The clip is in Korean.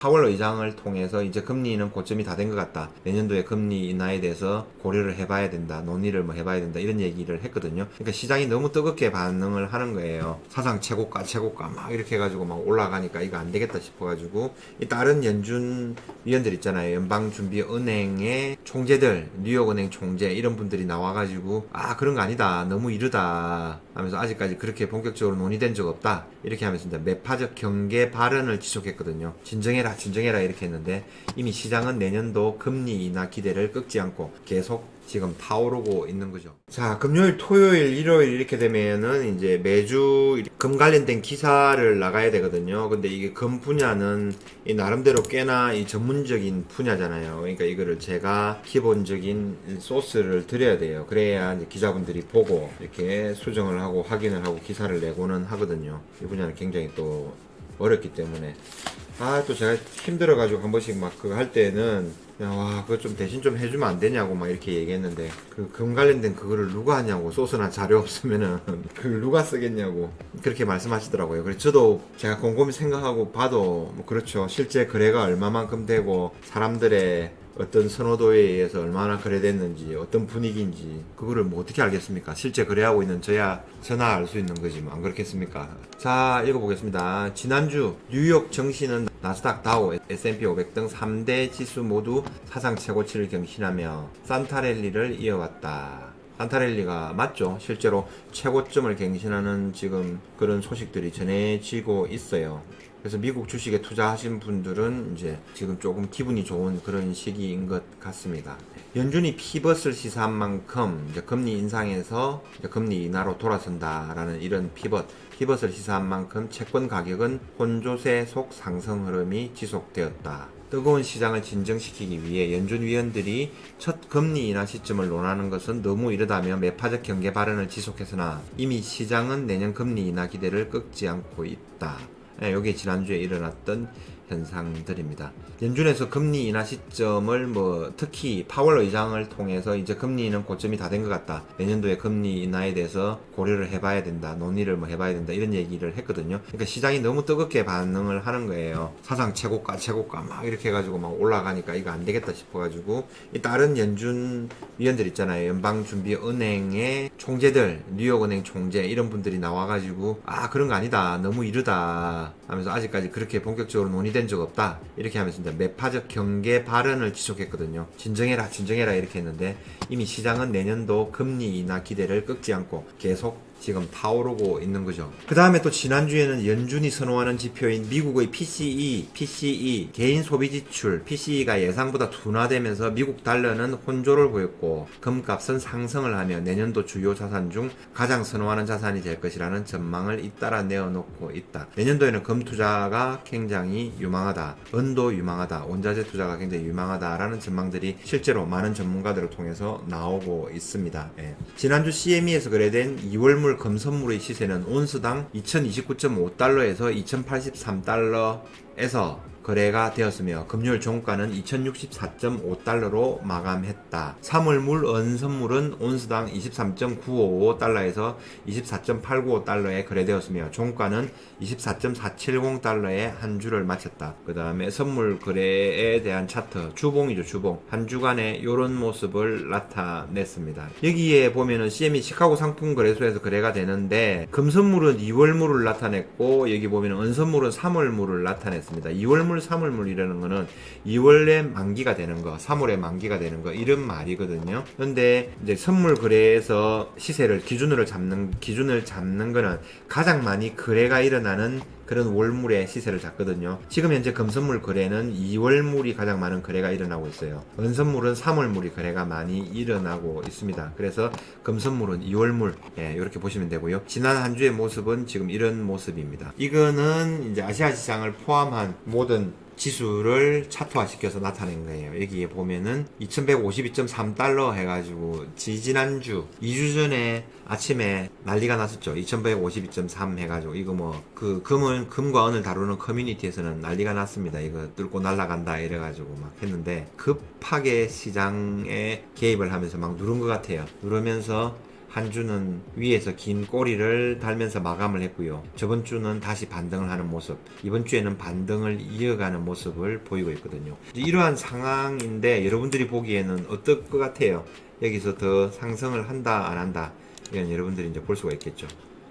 파월 의장을 통해서 이제 금리는 고점이 다 된 것 같다. 내년도에 금리 인하에 대해서 고려를 해봐야 된다. 논의를 뭐 해봐야 된다. 이런 얘기를 했거든요. 그러니까 시장이 너무 뜨겁게 반응을 하는 거예요. 사상 최고가, 최고가 막 이렇게 해가지고 막 올라가니까 이거 안 되겠다 싶어가지고 이 다른 연준 위원들 있잖아요. 연방준비은행의 총재들, 뉴욕은행 총재 이런 분들이 나와가지고 아 그런 거 아니다. 너무 이르다. 하면서 아직까지 그렇게 본격적으로 논의된 적 없다. 이렇게 하면서 이제 매파적 경계 발언을 지속했거든요. 진정해라, 진정해라 이렇게 했는데 이미 시장은 내년도 금리 인하 기대를 꺾지 않고 계속 지금 타오르고 있는 거죠. 자, 금요일, 토요일, 일요일 이렇게 되면은 이제 매주 금 관련된 기사를 나가야 되거든요. 근데 이게 금 분야는 이 나름대로 꽤나 이 전문적인 분야잖아요. 그러니까 이거를 제가 기본적인 소스를 드려야 돼요. 그래야 이제 기자분들이 보고 이렇게 수정을 하고 확인을 하고 기사를 내고는 하거든요. 이 분야는 굉장히 또 어렵기 때문에 아 또 제가 힘들어가지고 한 번씩 막 그거 할 때는 야, 와 그거 좀 대신 좀 해주면 안 되냐고 막 이렇게 얘기했는데 그 금 관련된 그거를 누가 하냐고 소스나 자료 없으면은 그걸 누가 쓰겠냐고 그렇게 말씀하시더라고요. 그래서 저도 제가 곰곰이 생각하고 봐도 뭐 그렇죠. 실제 거래가 얼마만큼 되고 사람들의 어떤 선호도에 의해서 얼마나 거래됐는지 어떤 분위기인지 그거를 뭐 어떻게 알겠습니까? 실제 거래하고 있는 저야 저나 알 수 있는 거지 뭐 안 그렇겠습니까? 자 읽어보겠습니다. 지난주 뉴욕 증시는 나스닥 다우 S&P 500 등 3대 지수 모두 사상 최고치를 경신하며 산타랠리를 이어왔다. 산타랠리가 맞죠. 실제로 최고점을 갱신하는 지금 그런 소식들이 전해지고 있어요. 그래서 미국 주식에 투자하신 분들은 이제 지금 조금 기분이 좋은 그런 시기인 것 같습니다. 연준이 피벗을 시사한 만큼 이제 금리 인상에서 이제 금리 인하로 돌아선다라는 이런 피벗, 피벗을 시사한 만큼 채권 가격은 혼조세 속 상승 흐름이 지속되었다. 뜨거운 시장을 진정시키기 위해 연준 위원들이 첫 금리 인하 시점을 논하는 것은 너무 이르다며 매파적 경계 발언을 지속했으나 이미 시장은 내년 금리 인하 기대를 꺾지 않고 있다. 예, 여기 지난주에 일어났던 현상들입니다. 연준에서 금리 인하 시점을 뭐 특히 파월 의장을 통해서 이제 금리는 고점이 다 된 것 같다. 내년도에 금리 인하에 대해서 고려를 해봐야 된다. 논의를 뭐 해봐야 된다. 이런 얘기를 했거든요. 그러니까 시장이 너무 뜨겁게 반응을 하는 거예요. 사상 최고가 최고가 막 이렇게 해가지고 막 올라가니까 이거 안 되겠다 싶어가지고 이 다른 연준 위원들 있잖아요. 연방준비은행의 총재들, 뉴욕은행 총재 이런 분들이 나와가지고 아 그런 거 아니다. 너무 이르다. 하면서 아직까지 그렇게 본격적으로 논의된 적 없다. 이렇게 하면서 이제 매파적 경계 발언을 지속했거든요. 진정해라, 진정해라 이렇게 했는데 이미 시장은 내년도 금리 인하 기대를 꺾지 않고 계속 지금 타오르고 있는 거죠. 그 다음에 또 지난주에는 연준이 선호하는 지표인 미국의 PCE, PCE, 개인 소비 지출, PCE가 예상보다 둔화되면서 미국 달러는 혼조를 보였고 금값은 상승을 하며 내년도 주요 자산 중 가장 선호하는 자산이 될 것이라는 전망을 잇따라 내어놓고 있다. 내년도에는 금 투자가 굉장히 유망하다. 은도 유망하다. 원자재 투자가 굉장히 유망하다라는 전망들이 실제로 많은 전문가들을 통해서 나오고 있습니다. 예. 지난주 CME에서 거래된 2월물 금 선물의 시세는 온스당 2029.5달러에서 2083달러에서 거래가 되었으며 금요일 종가는 2064.5달러로 마감했다. 3월물 은선물은 온스당 23.955달러에서 24.895달러에 거래되었으며 종가는 24.470달러에 한 주를 마쳤다. 그 다음에 선물 거래에 대한 차트 주봉이죠 주봉 한 주간의 이런 모습을 나타냈습니다. 여기에 보면은 CME 시카고 상품 거래소에서 거래가 되는데 금선물은 2월물을 나타냈고 여기 보면은 은선물은 3월물을 나타냈습니다. 2월물 3 월물이라는 거는 2월에 만기가 되는 거, 3월에 만기가 되는 거 이런 말이거든요. 그런데 이제 선물 거래에서 시세를 기준으로 잡는 기준을 잡는 거는 가장 많이 거래가 일어나는 그런 월물의 시세를 잡거든요. 지금 현재 금선물 거래는 2월물이 가장 많은 거래가 일어나고 있어요. 은선물은 3월물이 거래가 많이 일어나고 있습니다. 그래서 금선물은 2월물 예, 이렇게 보시면 되고요. 지난 한 주의 모습은 지금 이런 모습입니다. 이거는 이제 아시아 시장을 포함한 모든 지수를 차트화시켜서 나타낸 거예요. 여기에 보면은 2152.3달러 해가지고 지지난주 2주 전에 아침에 난리가 났었죠. 2152.3 해가지고 이거 뭐 그 금을 금과 은을 다루는 커뮤니티에서는 난리가 났습니다. 이거 뚫고 날아간다 이래가지고 막 했는데 급하게 시장에 개입을 하면서 막 누른 것 같아요. 누르면서 한 주는 위에서 긴 꼬리를 달면서 마감을 했고요. 저번 주는 다시 반등을 하는 모습, 이번 주에는 반등을 이어가는 모습을 보이고 있거든요. 이러한 상황인데 여러분들이 보기에는 어떨 것 같아요? 여기서 더 상승을 한다, 안 한다? 이건 여러분들이 이제 볼 수가 있겠죠.